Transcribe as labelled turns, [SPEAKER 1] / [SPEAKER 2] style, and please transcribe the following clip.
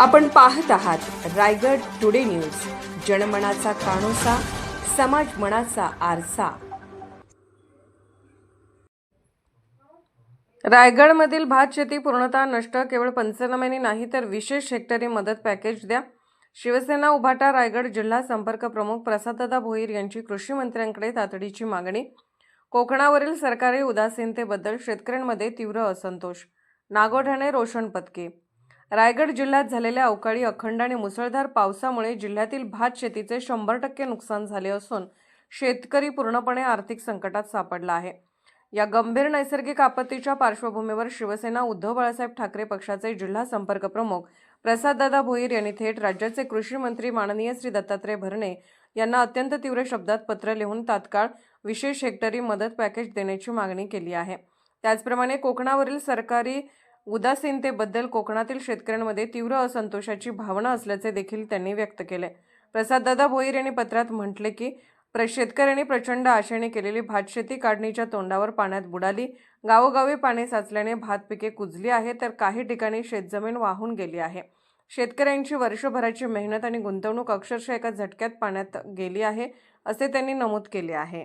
[SPEAKER 1] आपण पाहत आहात रायगड टुडे न्यूज. जनमनाचा कानोसा समाज मनाचा आरसा. रायगडमधील भात शेती पूर्णतः नष्ट केवळ पंचनाम्याने नाही तर विशेष हेक्टरी मदत पॅकेज द्या. शिवसेना उभाटा रायगड जिल्हा संपर्क प्रमुख प्रसाददा भोईर यांची कृषी मंत्र्यांकडे तातडीची मागणी. कोकणावरील सरकारी उदासीनतेबद्दल शेतकऱ्यांमध्ये तीव्र असंतोष. नागोठाणे रोशन पत्के रायगड जिल्ह्यात झालेल्या अवकाळी अखंड आणि मुसळधार पावसामुळे जिल्ह्यातील भात शेतीचे शंभर टक्के नुकसान झाले असून शेतकरी पूर्णपणे आर्थिक संकटात सापडला आहे. या गंभीर नैसर्गिक आपत्तीच्या पार्श्वभूमीवर शिवसेना उद्धव बाळासाहेब ठाकरे पक्षाचे जिल्हा संपर्क प्रमुख प्रसाददादा भोईर यांनी थेट राज्याचे कृषी मंत्री माननीय श्री दत्तात्रय भरणे यांना अत्यंत तीव्र शब्दात पत्र लिहून तात्काळ विशेष हेक्टरी मदत पॅकेज देण्याची मागणी केली आहे. त्याचप्रमाणे कोकणावरील सरकारी उदासीनतेबद्दल कोकणातील शेतकऱ्यांमध्ये तीव्र असंतोषाची भावना असल्याचे देखील त्यांनी व्यक्त केले. प्रसाददादा भोईर यांनी पत्रात म्हटले की प्र शेतकऱ्यांनी प्रचंड आशेने केलेली भातशेती काढणीच्या तोंडावर पाण्यात बुडाली. गावोगावी पाणी साचल्याने भात पिके कुजली आहे तर काही ठिकाणी शेतजमीन वाहून गेली आहे. शेतकऱ्यांची वर्षभराची मेहनत आणि गुंतवणूक अक्षरशः एका झटक्यात पाण्यात गेली आहे असे त्यांनी नमूद केले आहे.